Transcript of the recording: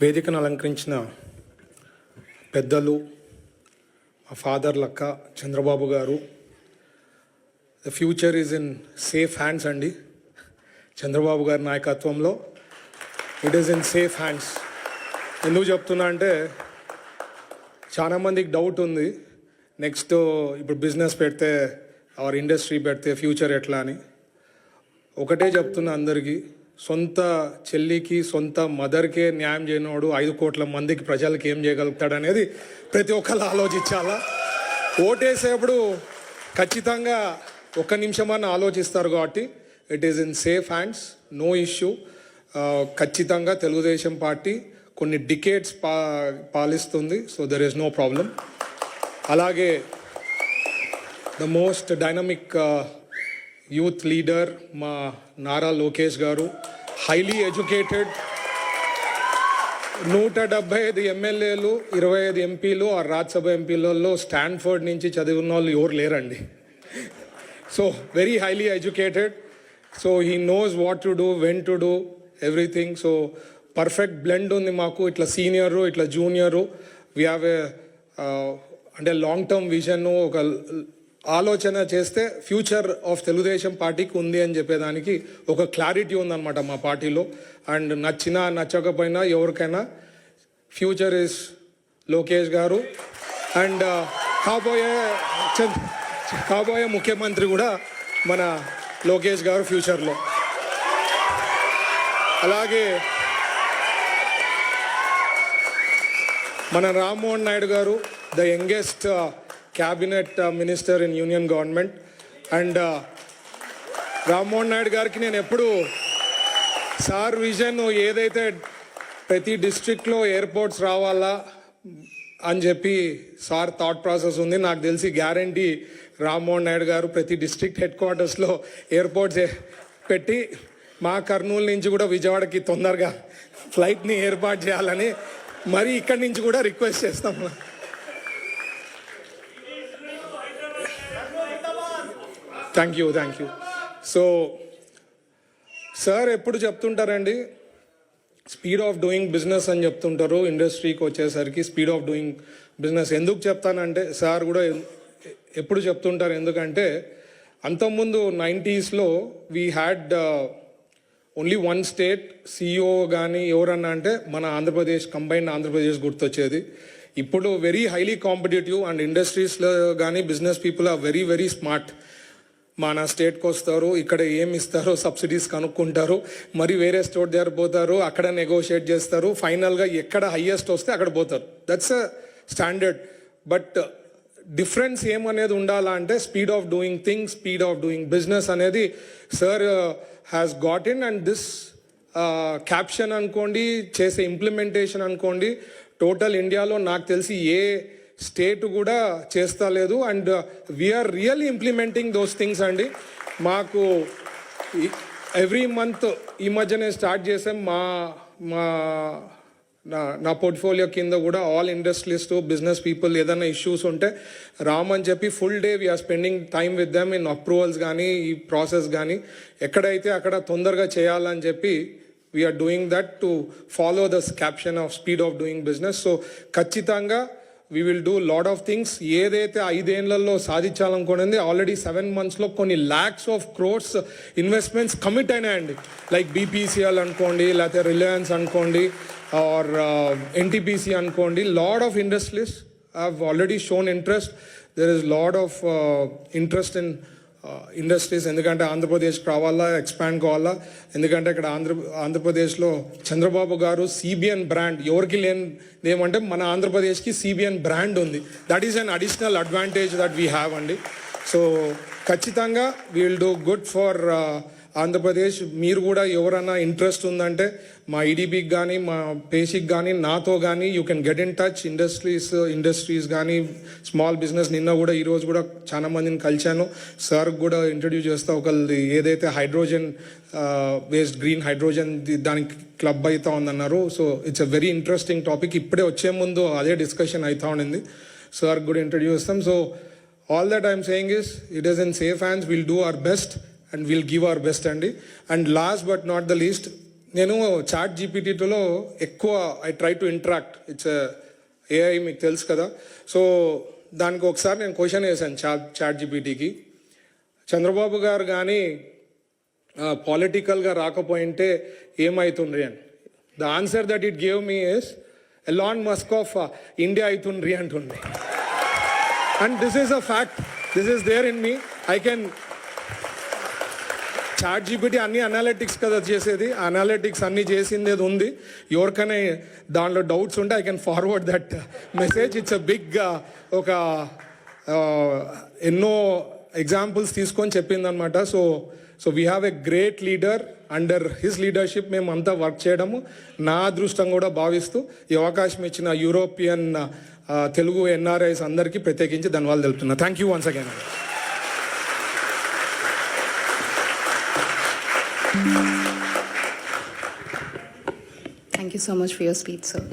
వేదికను అలంకరించిన పెద్దలు మా ఫాదర్ లక్క Chandrababu garu. The future is in safe hands అండి. చంద్రబాబు గారి నాయకత్వంలో it is in safe hands ఎందుకు చెప్తున్నా అంటే చాలా మందికి డౌట్ ఉంది. నెక్స్ట్ ఇప్పుడు బిజినెస్ పెడితే ఆర్ ఇండస్ట్రీ పెడితే ఫ్యూచర్ ఎట్లా అని. ఒకటే చెప్తున్నా అందరికీ. సొంత చెల్లికి సొంత మదర్కే న్యాయం చేయనివాడు ఐదు కోట్ల మందికి ప్రజలకు ఏం చేయగలుగుతాడనేది ప్రతి ఒక్కరు ఆలోచించాలా? ఓటేసేప్పుడు ఖచ్చితంగా ఒక్క నిమిషమన్నా ఆలోచిస్తారు కాబట్టి it is in safe hands no issue ఖచ్చితంగా తెలుగుదేశం పార్టీ కొన్ని డికేట్స్ పా పాలిస్తుంది so there is no problem అలాగే the most dynamic youth leader మా నారా లోకేష్ గారు హైలీ ఎడ్యుకేటెడ్. నూట డెబ్బై ఐదు ఎమ్మెల్యేలు ఇరవై ఐదు ఎంపీలు ఆ రాజ్యసభ ఎంపీలలో స్టాన్ఫర్డ్ నుంచి చదివిన వాళ్ళు ఎవరు లేరండి. So very highly educated. So he knows what to do when to do everything. So perfect blend ఉంది మాకు. ఇట్లా సీనియరు ఇట్లా జూనియరు. వీ హ్యావ్ ఏ అంటే లాంగ్ టర్మ్ విజన్ ఒక ఆలోచన చేస్తే ఫ్యూచర్ ఆఫ్ తెలుగుదేశం పార్టీకి ఉంది అని చెప్పేదానికి ఒక క్లారిటీ ఉందన్నమాట మా పార్టీలో. అండ్ నచ్చినా నచ్చకపోయినా ఎవరికైనా ఫ్యూచర్ ఇస్ లోకేష్ గారు. అండ్ uh, కాబోయే కాబోయే ముఖ్యమంత్రి కూడా మన లోకేష్ గారు ఫ్యూచర్లో. అలాగే మన Rammohan Naidu garu the youngest uh, cabinet minister in union government and Rammohan Naidu గారికి నేను ఎప్పుడు సార్ విజన్ ఏదైతే ప్రతి డిస్ట్రిక్ట్లో ఎయిర్పోర్ట్స్ రావాలా అని చెప్పి సార్ థాట్ ప్రాసెస్ ఉంది. నాకు తెలిసి గ్యారంటీ రామ్మోహన్ నాయుడు గారు ప్రతి డిస్ట్రిక్ట్ హెడ్ క్వార్టర్స్లో ఎయిర్పోర్ట్స్ పెట్టి మా కర్నూలు నుంచి కూడా విజయవాడకి తొందరగా ఫ్లైట్ని ఏర్పాటు చేయాలని మరి ఇక్కడి నుంచి కూడా రిక్వెస్ట్ చేస్తాం. Thank you thank you so sir ఎప్పుడు చెప్తుంటారండి? స్పీడ్ ఆఫ్ డూయింగ్ బిజినెస్ అని చెప్తుంటారు ఇండస్ట్రీకి వచ్చేసరికి స్పీడ్ ఆఫ్ డూయింగ్ బిజినెస్ ఎందుకు చెప్తానంటే సార్ కూడా ఎప్పుడు చెప్తుంటారు? ఎందుకంటే అంతకుముందు నైంటీస్లో we had only one state CEO కానీ ఎవరన్నా అంటే మన ఆంధ్రప్రదేశ్ కంబైన్డ్ ఆంధ్రప్రదేశ్ గుర్తొచ్చేది. ఇప్పుడు వెరీ హైలీ కాంపిటేటివ్ అండ్ ఇండస్ట్రీస్లో కానీ business people are very very smart మన స్టేట్కి వస్తారు ఇక్కడ ఏమి ఇస్తారో సబ్సిడీస్ కనుక్కుంటారు మరి వేరే స్టేట్ దగ్గర పోతారు అక్కడ నెగోషియేట్ చేస్తారు ఫైనల్గా ఎక్కడ హయ్యెస్ట్ వస్తే అక్కడ పోతారు. That's a standard but difference ఏమనేది ఉండాలా అంటే speed of doing things speed of doing business అనేది sir has got in and this caption అనుకోండి చేసే ఇంప్లిమెంటేషన్ అనుకోండి టోటల్ ఇండియాలో నాకు తెలిసి ఏ స్టేట్ కూడా చేస్తా లేదు. And we are really implementing those things అండి. మాకు ఎవ్రీ మంత్ ఈ మధ్యనే స్టార్ట్ చేసాం. మా మా నా నా పోర్ట్ఫోలియో కింద కూడా ఆల్ ఇండస్ట్రియలిస్ట్ బిజినెస్ పీపుల్ ఏదైనా ఇష్యూస్ ఉంటే రామ్ అని చెప్పి full day we are spending time with them in approvals కానీ ఈ ప్రాసెస్ కానీ ఎక్కడైతే అక్కడ తొందరగా చేయాలని చెప్పి we are doing that to follow this caption of speed of doing business so ఖచ్చితంగా we will do lot of things ఏదైతే ఐదేళ్ళలో సాధించాలనుకునేది ఆల్రెడీ సెవెన్ మంత్స్లో కొన్ని lakhs of crores investments commit అయినాయండి. లైక్ బీపీసీఎల్ అనుకోండి లేకపోతే రిలయన్స్ అనుకోండి ఆర్ ఎన్టీపీసీ అనుకోండి lot of industries have already shown interest there is lot of interest in industries ఎందుకంటే ఆంధ్రప్రదేశ్కి రావాలా ఎక్స్పాండ్ కావాలా? ఎందుకంటే ఇక్కడ ఆంధ్ర ఆంధ్రప్రదేశ్లో చంద్రబాబు గారు సిబిఎన్ బ్రాండ్ ఎవరికి లేని ఏమంటే మన ఆంధ్రప్రదేశ్కి సిబిఎన్ బ్రాండ్ ఉంది. That is an additional advantage that we have అండి. సో ఖచ్చితంగా we will do good for Andhra Pradesh మీరు కూడా ఎవరైనా ఇంట్రెస్ట్ ఉందంటే మా ఈడీబీకి కానీ మా పేసిక్ కానీ నాతో కానీ you can get in touch industries industries కానీ స్మాల్ బిజినెస్ నిన్న కూడా ఈరోజు కూడా చాలా మందిని కలిశాను. సార్ కూడా ఇంట్రడ్యూస్ చేస్తా. ఒక ఏదైతే హైడ్రోజన్ వేస్ట్ గ్రీన్ హైడ్రోజన్ దానికి క్లబ్ అవుతా ఉందన్నారు. So it's a very interesting topic ఇప్పుడే వచ్చే ముందు అదే డిస్కషన్ అవుతా ఉండింది. సార్ కూడా ఇంట్రడ్యూస్ చేస్తాం. So all that I'm saying is it is in safe hands will do our best and will give our best అండి and last but not the least నేను చాట్ జీపీటీలో ఎక్కువ I try to interact it's AI మీకు తెలుసు కదా. So దానికి ఒకసారి నేను క్వశ్చన్ వేసాను చాట్ చాట్ జీపీటీకి చంద్రబాబు గారు కానీ పాలిటికల్గా రాకపోయింటే ఏమవుతుండ్రి అని. The answer that it gave me is Elon Musk of India అవుతుండ్రి అంటుండ్రి and this is a fact this is there in me I can chat GPT అన్ని అనాలిటిక్స్ కదా చేసేది. అనాలిటిక్స్ అన్ని చేసింది ఉంది. ఎవరికైనా దాంట్లో డౌట్స్ ఉంటే I can forward that message it's a big ఒక uh, ఎన్నో ఎగ్జాంపుల్స్ తీసుకొని చెప్పిందనమాట so so we have a great leader under his leadership మేము అంతా వర్క్ చేయడము. నా అదృష్టం కూడా భావిస్తూ ఈ అవకాశం ఇచ్చిన యూరోపియన్ uh, తెలుగు ఎన్ఆర్ఐస్ అందరికీ ప్రత్యేకించి ధన్యవాదాలు తెలుపుతున్నా. Thank you once again Thank you so much for your speech, sir.